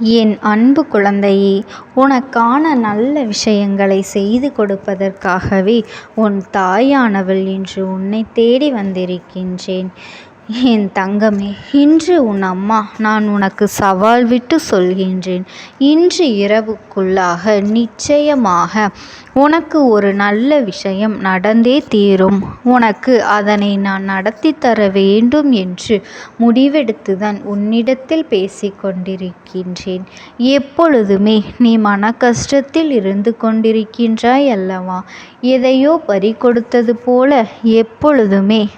என் அன்பு குழந்தையே உனக்கான நல்ல விஷயங்களை செய்து கொடுப்பதற்காகவே உன் தாயானவள் இன்று உன்னை தேடி வந்திருக்கின்றேன். என் தங்கமே இன்று உன் அம்மா நான் உனக்கு சவால் விட்டு சொல்கின்றேன். இன்று இரவுக்குள்ளாக நிச்சயமாக உனக்கு ஒரு நல்ல விஷயம் நடந்தே தீரும். உனக்கு அதனை நான் நடத்தி தர வேண்டும் என்று முடிவெடுத்துதான் உன்னிடத்தில் பேசிக்கொண்டிருக்கின்றேன் எப்பொழுதுமே நீ மன கஷ்டத்தில் இருந்து கொண்டிருக்கின்றாய் அல்லவா? எதையோ பறி கொடுத்தது போல எப்பொழுதுமே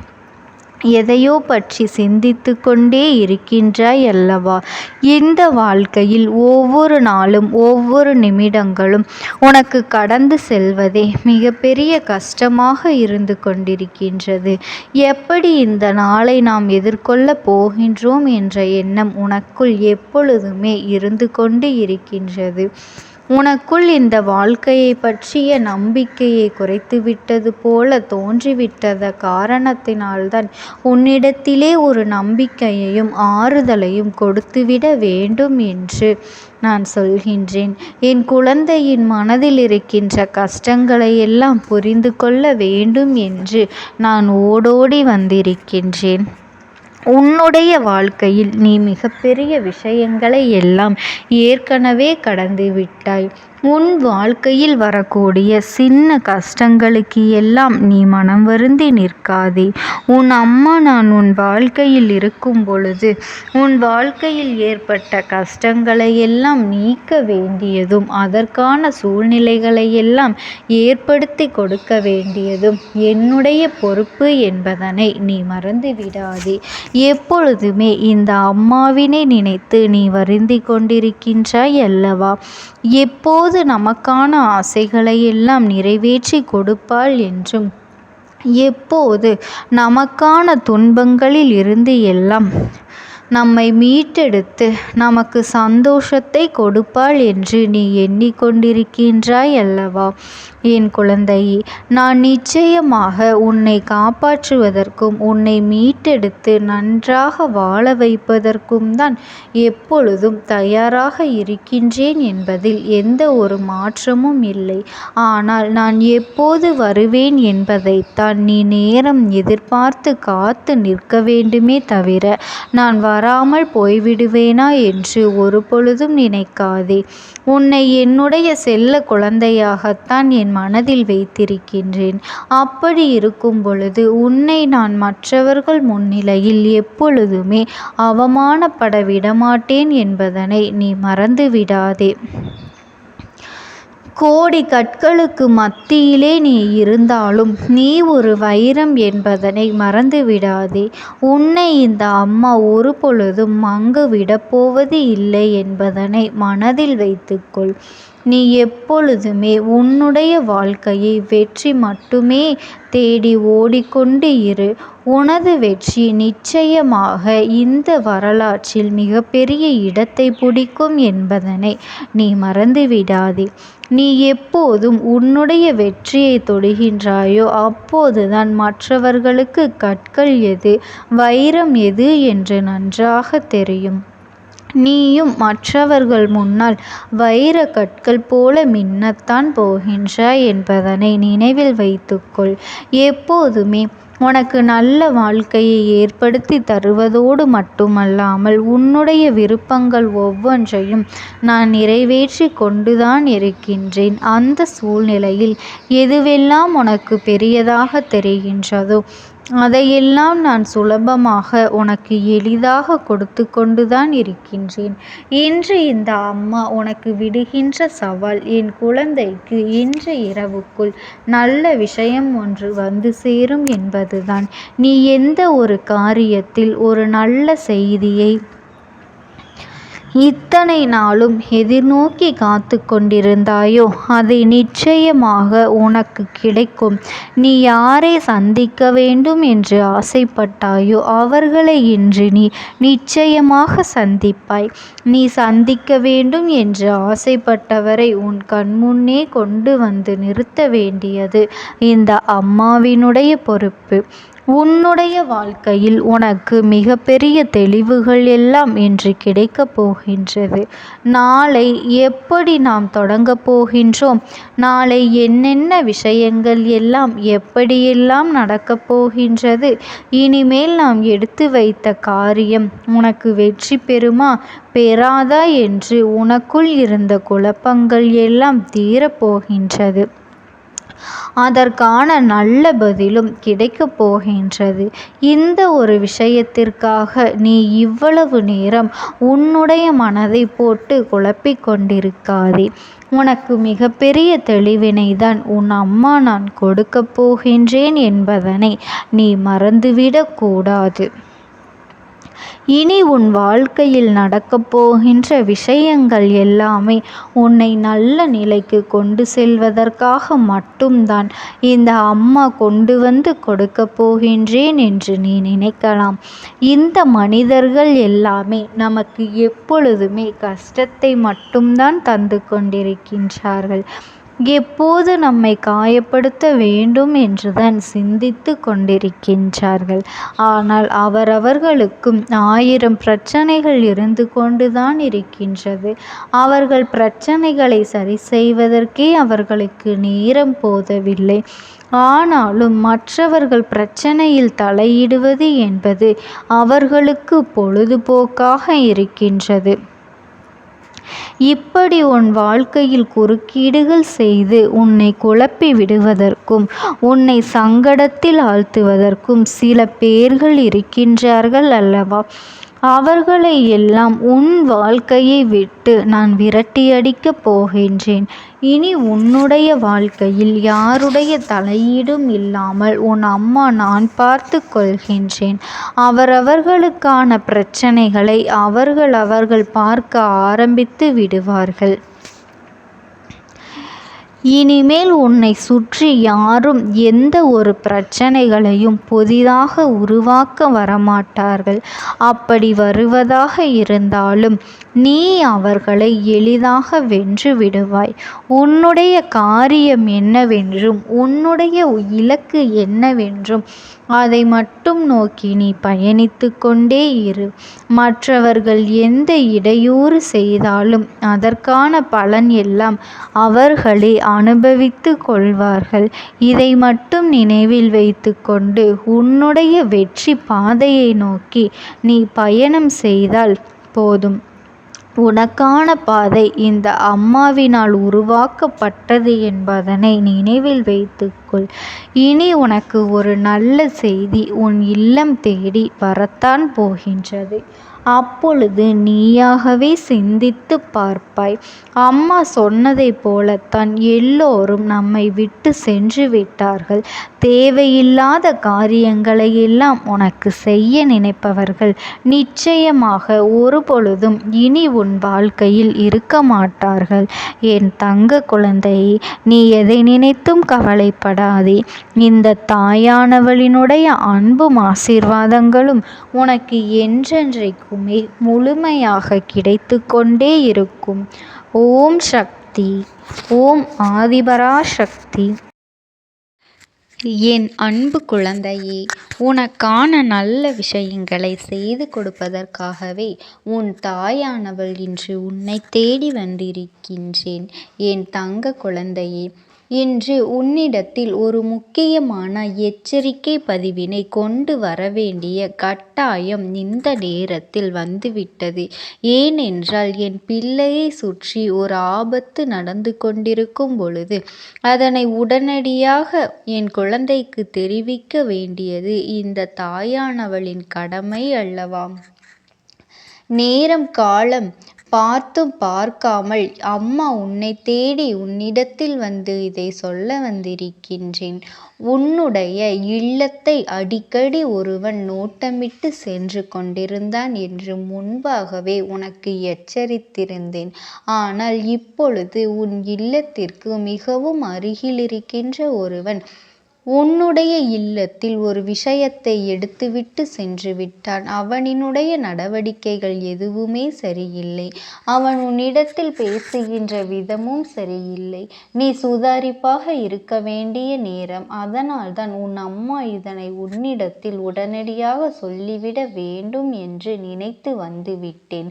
எதையோ பற்றி சிந்தித்து கொண்டே இருக்கின்றாய் அல்லவா? இந்த வாழ்க்கையில் ஒவ்வொரு நாளும் ஒவ்வொரு நிமிடங்களும் உனக்கு கடந்து செல்வதே மிகப்பெரிய கஷ்டமாக இருந்து கொண்டிருக்கின்றது. எப்படி இந்த நாளை நாம் எதிர்கொள்ள போகின்றோம் என்ற எண்ணம் உனக்குள் எப்பொழுதுமே இருந்து கொண்டு இருக்கின்றது. உனக்குள் இந்த வாழ்க்கையை பற்றிய நம்பிக்கையை குறைத்துவிட்டது போல தோன்றிவிட்டத காரணத்தினால்தான் உன்னிடத்திலே ஒரு நம்பிக்கையையும் ஆறுதலையும் கொடுத்துவிட வேண்டும் என்று நான் சொல்கின்றேன். என் குழந்தையின் மனதில் இருக்கின்ற கஷ்டங்களை எல்லாம் புரிந்து கொள்ள வேண்டும் என்று நான் ஓடோடி வந்திருக்கின்றேன். உன்னுடைய வாழ்க்கையில் நீ மிகப்பெரிய விஷயங்களை எல்லாம் ஏற்கனவே கடந்து விட்டாய். உன் வாழ்க்கையில் வரக்கூடிய சின்ன கஷ்டங்களுக்கு எல்லாம் நீ மனம் வருந்தி நிற்காதே. உன் அம்மா நான் உன் வாழ்க்கையில் இருக்கும் பொழுது உன் வாழ்க்கையில் ஏற்பட்ட கஷ்டங்களை எல்லாம் நீக்க வேண்டியதும் அதற்கான சூழ்நிலைகளை எல்லாம் ஏற்படுத்தி கொடுக்க வேண்டியதும் என்னுடைய பொறுப்பு என்பதனை நீ மறந்து விடாதே. எப்பொழுதுமே இந்த அம்மாவினை நினைத்து நீ வருந்தி கொண்டிருக்கின்றாய் அல்லவா? எப்போது நமக்கான ஆசைகளை எல்லாம் நிறைவேற்றி கொடுப்பாள் என்றும் எப்போது நமக்கான துன்பங்களில் இருந்து எல்லாம் நம்மை மீட்டெடுத்து நமக்கு சந்தோஷத்தை கொடுப்பாள் என்று நீ எண்ணிக்கொண்டிருக்கின்றாய் அல்லவா? என் குழந்தையே நான் நிச்சயமாக உன்னை காப்பாற்றுவதற்கும் உன்னை மீட்டெடுத்து நன்றாக வாழ வைப்பதற்கும் தான் எப்பொழுதும் தயாராக இருக்கின்றேன் என்பதில் எந்த ஒரு மாற்றமும் இல்லை. ஆனால் நான் எப்போது வருவேன் என்பதைத்தான் நீ நேரம் எதிர்பார்த்து காத்து நிற்க வேண்டுமே தவிர நான் வராமல் போய்விடுவேனா என்று ஒரு பொழுதும் நினைக்காதே. உன்னை என்னுடைய செல்ல குழந்தையாகத்தான் என் மனதில் வைத்திருக்கின்றேன். அப்படி இருக்கும் பொழுது உன்னை நான் மற்றவர்கள் முன்னிலையில் எப்பொழுதுமே அவமானப்பட விடமாட்டேன் என்பதனை நீ மறந்து விடாதே கோடி கற்களுக்கு மத்தியிலே நீ இருந்தாலும் நீ ஒரு வைரம் என்பதனை மறந்துவிடாதே. உன்னை இந்த அம்மா ஒரு பொழுதும் மங்கு விடப்போவது இல்லை என்பதனை மனதில் வைத்துக்கொள். நீ எப்பொழுதுமே உன்னுடைய வாழ்க்கையை வெற்றி மட்டுமே தேடி ஓடிக்கொண்டு இரு. உனது வெற்றி நிச்சயமாக இந்த வரலாற்றில் மிகப்பெரிய இடத்தை பிடிக்கும் என்பதனை நீ மறந்துவிடாதே. நீ எப்போதும் உன்னுடைய வெற்றியை தொடுகின்றாயோ அப்போதுதான் மற்றவர்களுக்கு கற்கள் எது வைரம் எது என்று நன்றாக தெரியும். நீயும் மற்றவர்கள் முன்னால் வைர கற்கள் போல மின்னத்தான் போகின்றாய் என்பதனை நினைவில் வைத்துக்கொள். எப்போதுமே உனக்கு நல்ல வாழ்க்கையை ஏற்படுத்தி தருவதோடு மட்டுமல்லாமல் உன்னுடைய விருப்பங்கள் ஒவ்வொன்றையும் நான் நிறைவேற்றி கொண்டுதான் இருக்கின்றேன். அந்த சூழ்நிலையில் எதுவெல்லாம் உனக்கு பெரியதாக தெரிகின்றதோ அதையெல்லாம் நான் சுலபமாக உனக்கு எளிதாக கொடுத்து கொண்டுதான் இருக்கின்றேன். இன்று இந்த அம்மா உனக்கு விடுகின்ற சவால் என் குழந்தைக்கு இன்று இரவுக்குள் நல்ல விஷயம் ஒன்று வந்து சேரும் என்பதுதான். நீ எந்த ஒரு காரியத்தில் ஒரு நல்ல செய்தியை இத்தனை நாளும் எதிர்நோக்கி காத்து கொண்டிருந்தாயோ அதை நிச்சயமாக உனக்கு கிடைக்கும். நீ யாரை சந்திக்க வேண்டும் என்று ஆசைப்பட்டாயோ அவர்களை இன்று நீ நிச்சயமாக சந்திப்பாய். நீ சந்திக்க வேண்டும் என்று ஆசைப்பட்டவரை உன் கண்முன்னே கொண்டு வந்து நிறுத்த வேண்டியது இந்த அம்மாவினுடைய பொறுப்பு. உன்னுடைய வாழ்க்கையில் உனக்கு மிகப்பெரிய தெளிவுகள் எல்லாம் இன்று கிடைக்கப் போகின்றது. நாளை எப்படி நாம் தொடங்கப் போகின்றோம்? நாளை என்னென்ன விஷயங்கள் எல்லாம் எப்படியெல்லாம் நடக்கப் போகின்றது? இனிமேல் நாம் எடுத்து வைத்த காரியம் உனக்கு வெற்றி பெறுமா? பெறாதா? என்று உனக்குள் இருந்த குழப்பங்கள் எல்லாம் தீரப்போகின்றது அதற்கான நல்ல பதிலும் கிடைக்கப் போகின்றது. இந்த ஒரு விஷயத்திற்காக நீ இவ்வளவு நேரம் உன்னுடைய மனதை போட்டு குழப்பிக் கொண்டிருக்காதே. உனக்கு மிகப்பெரிய தெளிவினை தான் உன் அம்மா நான் கொடுக்கப் போகின்றேன் என்பதனை நீ மறந்துவிடக்கூடாது இனி உன் வாழ்க்கையில் நடக்கப் போகின்ற விஷயங்கள் எல்லாமே உன்னை நல்ல நிலைக்கு கொண்டு செல்வதற்காக மட்டும்தான் இந்த அம்மா கொண்டு வந்து கொடுக்கப் போகின்றேன் என்று நீ நினைக்கலாம். இந்த மனிதர்கள் எல்லாமே நமக்கு எப்பொழுதுமே கஷ்டத்தை மட்டும்தான் தந்து கொண்டிருக்கின்றார்கள். எப்போது நம்மை காயப்படுத்த வேண்டும் என்றுதான் சிந்தித்து கொண்டிருக்கின்றார்கள். ஆனால் அவரவர்களுக்கும் ஆயிரம் பிரச்சனைகள் இருந்து கொண்டுதான் இருக்கின்றது. அவர்கள் பிரச்சனைகளை சரி செய்வதற்கே அவர்களுக்கு நேரம் போதவில்லை. ஆனாலும் மற்றவர்கள் பிரச்சனையில் தலையிடுவது என்பது அவர்களுக்கு பொழுதுபோக்காக இருக்கின்றது. இப்படி உன் வாழ்க்கையில் குறுக்கீடுகள் செய்து உன்னை குழப்பி விடுவதற்கும் உன்னை சங்கடத்தில் ஆழ்த்துவதற்கும் சில பேர்கள் இருக்கின்றார்கள் அல்லவா? அவர்களை எல்லாம் உன் வாழ்க்கையை விட்டு நான் விரட்டியடிக்கப் போகின்றேன். இனி உன்னுடைய வாழ்க்கையில் யாருடைய தலையீடும் இல்லாமல் உன் அம்மா நான் பார்த்து கொள்கின்றேன். அவரவர்களுக்கான பிரச்சனைகளை அவர்கள் அவர்கள் பார்க்க ஆரம்பித்து விடுவார்கள். இனிமேல் உன்னை சுற்றி யாரும் எந்த ஒரு பிரச்சனைகளையும் புதிதாக உருவாக்க வரமாட்டார்கள். அப்படி வருவதாக இருந்தாலும் நீ அவர்களை எளிதாக வென்று விடுவாய். உன்னுடைய காரியம் என்னவென்றும் உன்னுடைய இலக்கு என்னவென்றும் அதை மட்டும் நோக்கி நீ பயணித்து கொண்டே இரு. மற்றவர்கள் எந்த இடையூறு செய்தாலும் அதற்கான பலன் எல்லாம் அவர்களே அனுபவித்து கொள்வார்கள். இதை மட்டும் நினைவில் வைத்து கொண்டு உன்னுடைய வெற்றி பாதையை நோக்கி நீ பயணம் செய்தால் போதும். உனக்கான பாதை இந்த அம்மாவினால் உருவாக்கப்பட்டது என்பதனை நினைவில் வைத்துக்கொள். இனி உனக்கு ஒரு நல்ல செய்தி உன் இல்லம் தேடி வரத்தான் போகின்றது. அப்பொழுது நீயாகவே சிந்தித்து பார்ப்பாய். அம்மா சொன்னதைப் போலத்தான் எல்லோரும் நம்மை விட்டு சென்று விட்டார்கள். தேவையில்லாத காரியங்களையெல்லாம் உனக்கு செய்ய நினைப்பவர்கள் நிச்சயமாக ஒரு பொழுதும் இனி உன் வாழ்க்கையில் இருக்க மாட்டார்கள். என் தங்க குழந்தையை நீ எதை நினைத்தும் கவலைப்படாதே. இந்த தாயானவளினுடைய அன்பும் ஆசீர்வாதங்களும் உனக்கு என்றென்றைக்கும் முழுமையாக கிடைத்து கொண்டே இருக்கும். ஓம் சக்தி ஓம் ஆதிபரா சக்தி என் அன்பு குழந்தையே உனக்கான நல்ல விஷயங்களை செய்து கொடுப்பதற்காகவே உன் தாயானவள் இன்று உன்னை தேடி வந்திருக்கின்றேன். என் தங்க குழந்தையே இன்று உன்னிடத்தில் ஒரு முக்கியமான எச்சரிக்கை பதிவினை கொண்டு வரவேண்டிய கட்டாயம் இந்த நேரத்தில் வந்துவிட்டது. ஏனென்றால் என் பிள்ளையை சுற்றி ஒரு ஆபத்து நடந்து கொண்டிருக்கும் பொழுது அதனை உடனடியாக என் குழந்தைக்கு தெரிவிக்க வேண்டியது இந்த தாயானவளின் கடமை அல்லவா நேரம் காலம் பார்த்தும் பார்க்காமல் அம்மா உன்னை தேடி உன்னிடத்தில் வந்து இதை சொல்ல வந்திருக்கின்றேன். உன்னுடைய இல்லத்தை அடிக்கடி ஒருவன் நோட்டமிட்டு சென்று கொண்டிருந்தான் என்று முன்பாகவே உனக்கு எச்சரித்திருந்தேன். ஆனால் இப்பொழுது உன் இல்லத்திற்கு மிகவும் அருகில் இருக்கின்ற ஒருவன் உன்னுடைய இல்லத்தில் ஒரு விஷயத்தை எடுத்துவிட்டு சென்று விட்டான். அவனினுடைய நடவடிக்கைகள் எதுவுமே சரியில்லை. அவன் உன்னிடத்தில் பேசுகின்ற விதமும் சரியில்லை. நீ சுதாரிப்பாக இருக்க வேண்டிய நேரம். அதனால்தான் உன் அம்மா இதனை உன்னிடத்தில் உடனடியாக சொல்லிவிட வேண்டும் என்று நினைத்து வந்துவிட்டேன்.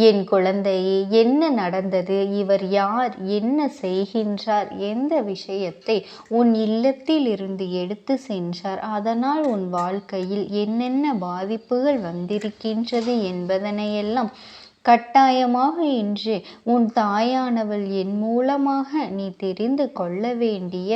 என் குழந்தையே என்ன நடந்தது? இவர் யார்? என்ன செய்கின்றார்? எந்த விஷயத்தை உன் இல்லத்தில் இருந்து எடுத்து சென்றார்? அதனால் உன் வாழ்க்கையில் என்னென்ன பாதிப்புகள் வந்திருக்கின்றது என்பதனையெல்லாம் கட்டாயமாக இன்று உன் தாயானவள் என் மூலமாக நீ தெரிந்து கொள்ள வேண்டிய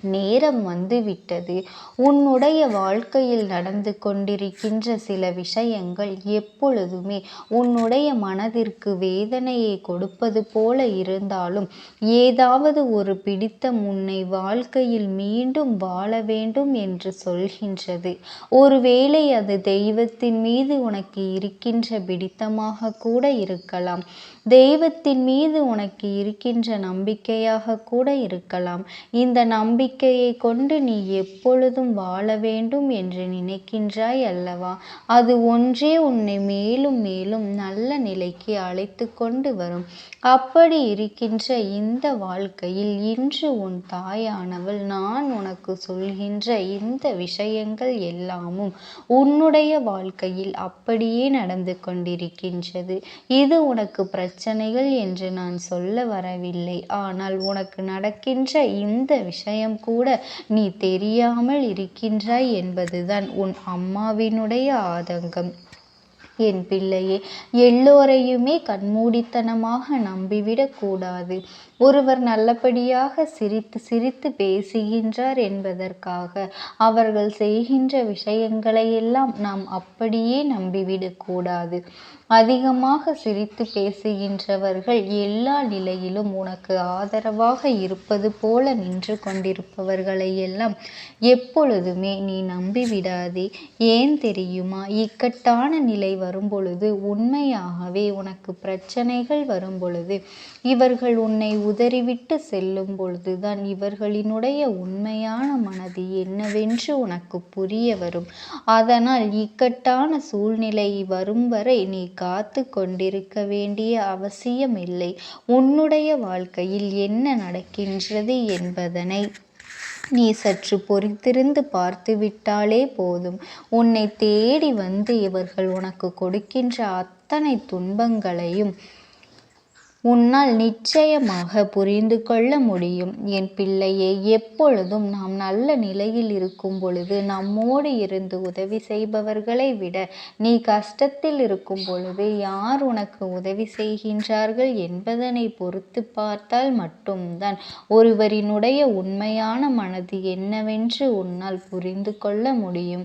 நேரம் வந்துவிட்டது. உன்னுடைய வாழ்க்கையில் நடந்து கொண்டிருக்கின்ற சில விஷயங்கள் எப்பொழுதுமே உன்னுடைய மனதிற்கு வேதனையை கொடுப்பது போல இருந்தாலும் ஏதாவது ஒரு பிடித்தம் உன்னை வாழ்க்கையில் மீண்டும் வாழ வேண்டும் என்று சொல்கின்றது. ஒருவேளை அது தெய்வத்தின் மீது உனக்கு இருக்கின்ற பிடித்தமாக கூட இருக்கலாம். தெய்வத்தின் மீது உனக்கு இருக்கின்ற நம்பிக்கையாக கூட இருக்கலாம். இந்த நம்பிக்கை நம்பிக்கையை கொண்டு நீ எப்பொழுதும் வாழ வேண்டும் என்று நினைக்கின்றாய் அல்லவா? அது ஒன்றே உன்னை மேலும் மேலும் நல்ல நிலைக்கு அழைத்து கொண்டு வரும். அப்படி இருக்கின்ற இந்த வாழ்க்கையில் இன்று உன் தாயானவள் நான் உனக்கு சொல்கின்ற இந்த விஷயங்கள் எல்லாமும் உன்னுடைய வாழ்க்கையில் அப்படியே நடந்து கொண்டிருக்கின்றது. இது உனக்கு பிரச்சனைகள் என்று நான் சொல்ல வரவில்லை. ஆனால் உனக்கு நடக்கின்ற இந்த விஷயம் கூட நீ தெரியாமல் இருக்கின்றாய் என்பதுதான் உன் அம்மாவினுடைய ஆதங்கம். என் பிள்ளையே எல்லோரையுமே கண்மூடித்தனமாக நம்பிவிடக் கூடாது. ஒருவர் நல்லபடியாக சிரித்து சிரித்து பேசுகின்றார் என்பதற்காக அவர்கள் செய்கின்ற விஷயங்களையெல்லாம் நாம் அப்படியே நம்பிவிடக்கூடாது அதிகமாக சிரித்து பேசுகின்றவர்கள் எல்லா நிலையிலும் உனக்கு ஆதரவாக இருப்பது போல நின்று கொண்டிருப்பவர்களையெல்லாம் எப்பொழுதுமே நீ நம்பிவிடாதே. ஏன் தெரியுமா? இக்கட்டான நிலை வரும்பொழுது உண்மையாகவே உனக்கு பிரச்சனைகள் வரும்பொழுது இவர்கள் உன்னை உதறிவிட்டு செல்லும் பொழுதுதான் இவர்களினுடைய உண்மையான மனது என்னவென்று உனக்கு புரிய வரும். அதனால் இக்கட்டான சூழ்நிலை வரும் வரை நீ காத்து கொண்டிருக்க வேண்டிய அவசியமில்லை. உன்னுடைய வாழ்க்கையில் என்ன நடக்கின்றது என்பதனை நீ சற்று பொறித்திருந்து பார்த்துவிட்டாலே போதும். உன்னை தேடி வந்து இவர்கள் உனக்கு கொடுக்கின்ற அத்தனை துன்பங்களையும் உன்னால் நிச்சயமாக புரிந்து கொள்ள முடியும். என் பிள்ளையே எப்பொழுதும் நாம் நல்ல நிலையில் இருக்கும் பொழுது நம்மோடு இருந்து உதவி செய்பவர்களை விட நீ கஷ்டத்தில் இருக்கும் பொழுது யார் உனக்கு உதவி செய்கின்றார்கள் என்பதனை பொறுத்து பார்த்தால் மட்டும்தான் ஒருவரினுடைய உண்மையான மனது என்னவென்று உன்னால் புரிந்து கொள்ள முடியும்.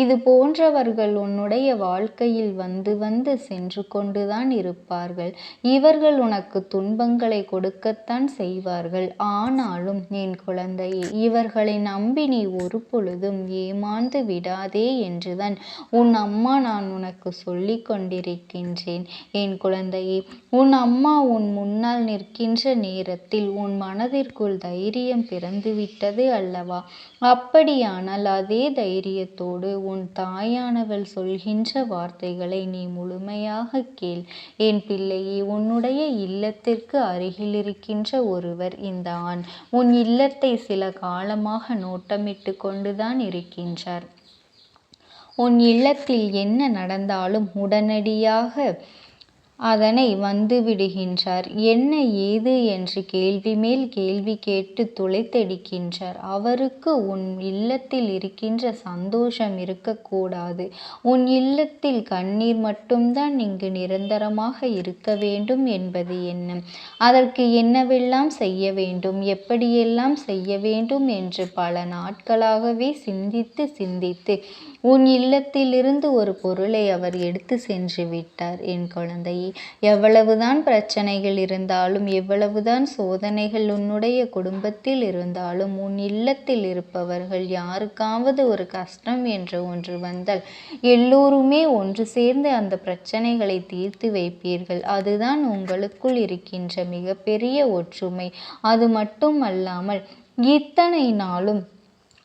இது போன்றவர்கள் உன்னுடைய வாழ்க்கையில் வந்து வந்து சென்று கொண்டுதான் இருப்பார்கள். இவர்கள் உனக்கு துன்பங்களை கொடுக்கத்தான் செய்வார்கள். ஆனாலும் என் குழந்தையே இவர்களை நம்பி நீ ஒருபொழுதும் ஏமாந்து விடாதே என்றுதான் உன் அம்மா நான் உனக்கு சொல்லிக் கொண்டிருக்கின்றேன். என் குழந்தையே உன் அம்மா உன் முன்னால் நிற்கின்ற நேரத்தில் உன் மனதிற்குள் தைரியம் பிறந்துவிட்டது அல்லவா? அப்படியானால் அதே தைரியத்தோடு உன் தாயானவள் சொல்கின்ற வார்த்தைகளை நீ முழுமையாகக் கேள். என் பிள்ளையே உன்னுடைய இல்லத்திற்கு அருகிலிருக்கின்ற ஒருவர் இந்த ஆண் உன் இல்லத்தை சில காலமாக நோட்டமிட்டுக் கொண்டுதான் இருக்கின்றார். உன் இல்லத்தில் என்ன நடந்தாலும் உடனடியாக அதனை வந்துவிடுகின்றார். என்ன ஏது என்று கேள்வி மேல் கேள்வி கேட்டுத் துளைத்தெடுக்கின்றார். அவருக்கு உன் இல்லத்தில் இருக்கின்ற சந்தோஷம் இருக்கக் கூடாது. உன் இல்லத்தில் கண்ணீர் மட்டும்தான் இங்கு நிரந்தரமாக இருக்க வேண்டும் என்பது எண்ணம். அதற்கு என்னவெல்லாம் செய்ய வேண்டும்? எப்படியெல்லாம் செய்ய வேண்டும் என்று பல நாட்களாகவே சிந்தித்து சிந்தித்து உன் இல்லத்திலிருந்து ஒரு பொருளை அவர் எடுத்து சென்று விட்டார். என் குழந்தையே எவ்வளவுதான் பிரச்சனைகள் இருந்தாலும் எவ்வளவுதான் சோதனைகள் உன்னுடைய குடும்பத்தில் இருந்தாலும் உன் இல்லத்தில் இருப்பவர்கள் யாருக்காவது ஒரு கஷ்டம் என்று ஒன்று வந்தால் எல்லோருமே ஒன்று சேர்ந்து அந்த பிரச்சனைகளை தீர்த்து வைப்பீர்கள். அதுதான் உங்களுக்குள் இருக்கின்ற மிகப்பெரிய ஒற்றுமை. அது மட்டும் அல்லாமல் இத்தனை நாளும்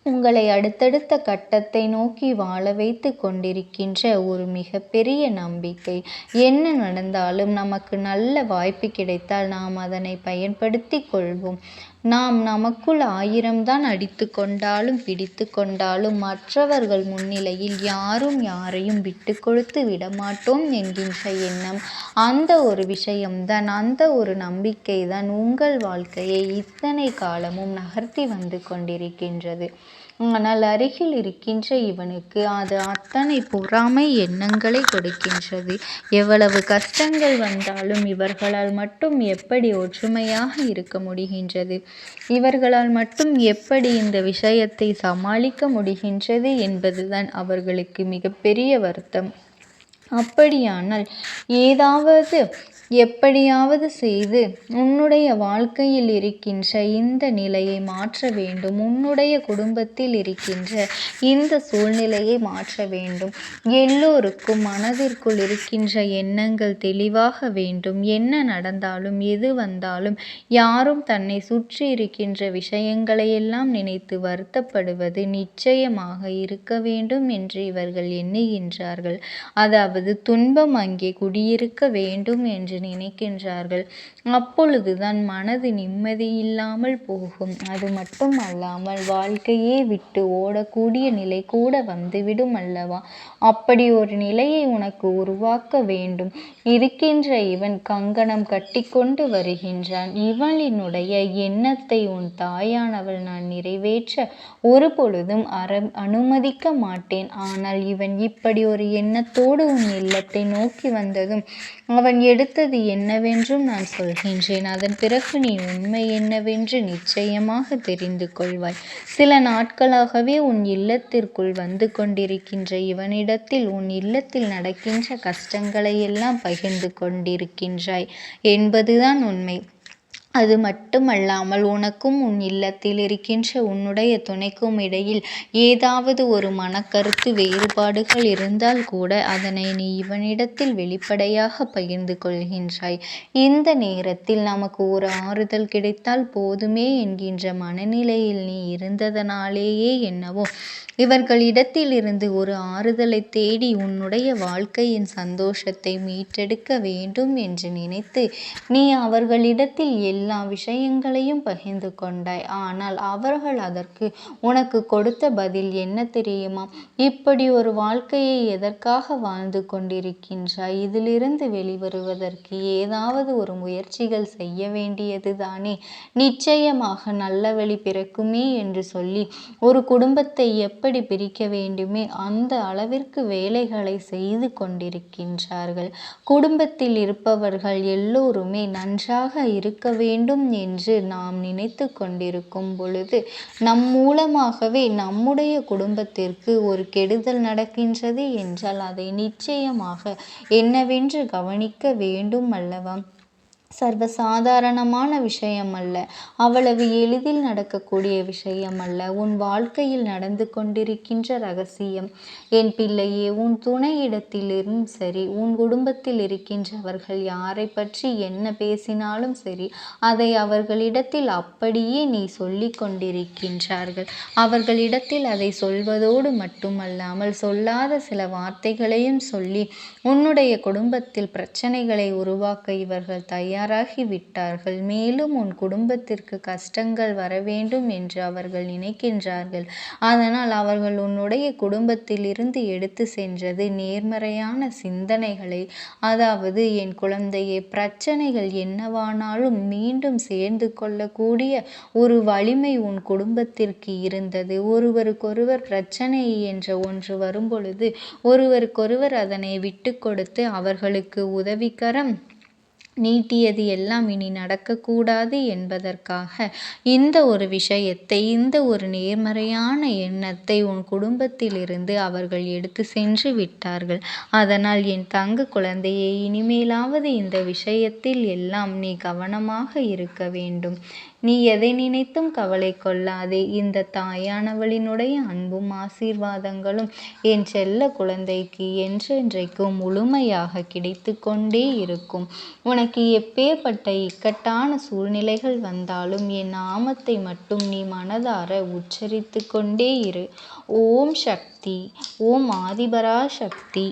உங்களை அடுத்தடுத்த கட்டத்தை நோக்கி வாழ வைத்து கொண்டிருக்கின்ற ஒரு மிகப்பெரிய நம்பிக்கை. என்ன நடந்தாலும் நமக்கு நல்ல வாய்ப்பு கிடைத்தால் நாம் அதனை பயன்படுத்தி கொள்வோம். நாம் நமக்குள் ஆயிரம்தான் அடித்து கொண்டாலும் பிடித்து கொண்டாலும் மற்றவர்கள் முன்னிலையில் யாரும் யாரையும் விட்டு கொடுத்து விடமாட்டோம் என்கின்ற எண்ணம். அந்த ஒரு விஷயம்தான் அந்த ஒரு நம்பிக்கை தான் உங்கள் வாழ்க்கையை இத்தனை காலமும் நகர்த்தி வந்து கொண்டிருக்கின்றது. ஆனால் அருகில் இருக்கின்ற இவனுக்கு அது அத்தனை பொறாமை எண்ணங்களை கொடுக்கின்றது. எவ்வளவு கஷ்டங்கள் வந்தாலும் இவர்களால் மட்டும் எப்படி ஒற்றுமையாக இருக்க முடிகின்றது? இவர்களால் மட்டும் எப்படி இந்த விஷயத்தை சமாளிக்க முடிகின்றது என்பதுதான் அவர்களுக்கு மிகப்பெரிய வருத்தம். அப்படியானால் ஏதாவது எப்படியாவது செய்து உன்னுடைய வாழ்க்கையில் இருக்கின்ற இந்த நிலையை மாற்ற வேண்டும். உன்னுடைய குடும்பத்தில் இருக்கின்ற இந்த சூழ்நிலையை மாற்ற வேண்டும். எல்லோருக்கும் மனதிற்குள் இருக்கின்ற எண்ணங்கள் தெளிவாக வேண்டும். என்ன நடந்தாலும் எது வந்தாலும் யாரும் தன்னை சுற்றி இருக்கின்ற விஷயங்களையெல்லாம் நினைத்து வருத்தப்படுவது நிச்சயமாக இருக்க வேண்டும் என்று இவர்கள் எண்ணுகின்றார்கள். அதாவது துன்பம் அங்கே குடியிருக்க வேண்டும் என்று நினைக்கின்றார்கள். அப்பொழுதுதான் மனது நிம்மதியில்லாமல் போகும். அது மட்டும் அல்லாமல் வாழ்க்கையே விட்டு ஓடக்கூடிய நிலை கூட வந்துவிடும் அல்லவா? அப்படி ஒரு நிலையை உனக்கு உருவாக்க வேண்டும். இருக்கின்ற இவன் கங்கணம் கட்டிக்கொண்டு வருகின்றான். இவளினுடைய எண்ணத்தை உன் தாயானவள் நான் நிறைவேற்ற ஒரு பொழுதும் அற அனுமதிக்க மாட்டேன். ஆனால் இவன் இப்படி ஒரு எண்ணத்தோடு உன் இல்லத்தை நோக்கி வந்ததும் அவன் எடுத்தது என்னவென்றும் நான் சொல்கின்றேன். அதன் பிறகு நீ உண்மை என்னவென்று நிச்சயமாக தெரிந்து கொள்வாய். சில நாட்களாகவே உன் இல்லத்திற்குள் வந்து கொண்டிருக்கின்ற இவனிடத்தில் உன் இல்லத்தில் நடக்கின்ற கஷ்டங்களை எல்லாம் பகிர்ந்து கொண்டிருக்கின்றாய் என்பதுதான் உண்மை. அது மட்டுமல்லாமல் உனக்கும் உன் இல்லத்தில் இருக்கின்ற உன்னுடைய துணைக்கும் இடையில் ஏதாவது ஒரு மனக்கருத்து வேறுபாடுகள் இருந்தால் கூட அதனை நீ இவனிடத்தில் வெளிப்படையாக பகிர்ந்து கொள்கின்றாய். இந்த நேரத்தில் நமக்கு ஒரு ஆறுதல் கிடைத்தால் போதுமே என்கின்ற மனநிலையில் நீ இருந்ததனாலேயே என்னவோ. இவர்களிடத்தில் இருந்து ஒரு ஆறுதலை தேடி உன்னுடைய வாழ்க்கையின் சந்தோஷத்தை மீட்டெடுக்க வேண்டும் என்று நினைத்து நீ அவர்களிடத்தில் எல் எல்லா விஷயங்களையும் பகிர்ந்து கொண்டாய். ஆனால் அவர்கள் அதற்கு உனக்கு கொடுத்த பதில் என்ன தெரியுமா? இப்படி ஒரு வாழ்க்கையை எதற்காக வாழ்ந்து கொண்டிருக்கின்றாய்? இதிலிருந்து வெளிவருவதற்கு ஏதாவது ஒரு முயற்சிகள் செய்ய வேண்டியது தானே? நிச்சயமாக நல்ல வழி பிறக்குமே என்று சொல்லி ஒரு குடும்பத்தை எப்படி பிரிக்க வேண்டுமே அந்த அளவிற்கு வேலைகளை செய்து கொண்டிருக்கின்றார்கள். குடும்பத்தில் இருப்பவர்கள் எல்லோருமே நன்றாக இருக்கவே வேண்டும் என்று நாம் நினைத்து கொண்டிருக்கும் பொழுது நம் மூலமாகவே நம்முடைய குடும்பத்திற்கு ஒரு கெடுதல் நடக்கின்றது என்றால் அதை நிச்சயமாக என்னவென்று கவனிக்க வேண்டும் அல்லவா? சர்வசாதாரணமான விஷயம் அல்ல அவ்வளவு எளிதில் நடக்கக்கூடிய விஷயம் அல்ல உன் வாழ்க்கையில் நடந்து கொண்டிருக்கின்ற ரகசியம். என் பிள்ளையே உன் துணையிடத்திலிரும் சரி உன் குடும்பத்தில் இருக்கின்றவர்கள் யாரை பற்றி என்ன பேசினாலும் சரி அதை அவர்களிடத்தில் அப்படியே நீ சொல்லி கொண்டிருக்கின்றார்கள். அவர்களிடத்தில் அதை சொல்வதோடு மட்டுமல்லாமல் சொல்லாத சில வார்த்தைகளையும் சொல்லி உன்னுடைய குடும்பத்தில் பிரச்சனைகளை உருவாக்க இவர்கள் தயார் தயாராகிவிட்டார்கள் மேலும் உன் குடும்பத்திற்கு கஷ்டங்கள் வர வேண்டும் என்று அவர்கள் நினைக்கின்றார்கள். அதனால் அவர்கள் உன்னுடைய குடும்பத்தில் இருந்து எடுத்து சென்றது நேர்மறையான சிந்தனைகளை. அதாவது என் குழந்தையை பிரச்சனைகள் என்னவானாலும் மீண்டும் சேர்ந்து கொள்ளக்கூடிய ஒரு வலிமை உன் குடும்பத்திற்கு இருந்தது. ஒருவருக்கொருவர் பிரச்சனை என்ற ஒன்று வரும்பொழுது ஒருவருக்கொருவர் அதனை விட்டு கொடுத்து அவர்களுக்கு உதவிக்கரம் நீட்டியது எல்லாம் இனி நடக்கக்கூடாது என்பதற்காக இந்த ஒரு விஷயத்தை இந்த ஒரு நேர்மறையான எண்ணத்தை உன் குடும்பத்திலிருந்து அவர்கள் எடுத்து சென்று விட்டார்கள். அதனால் என் தங்க குழந்தையை இனிமேலாவது இந்த விஷயத்தில் எல்லாம் நீ கவனமாக இருக்க வேண்டும். நீ எதை நினைத்தும் கவலை கொள்ளாதே. இந்த தாயானவளினுடைய அன்பும் ஆசீர்வாதங்களும் என் செல்ல குழந்தைக்கு என்றென்றைக்கும் முழுமையாக கிடைத்து கொண்டே இருக்கும். உனக்கு எப்பேற்பட்ட இக்கட்டான சூழ்நிலைகள் வந்தாலும் என் நாமத்தை மட்டும் நீ மனதார உச்சரித்து கொண்டே இரு. ஓம் சக்தி ஓம் ஆதிபரா சக்தி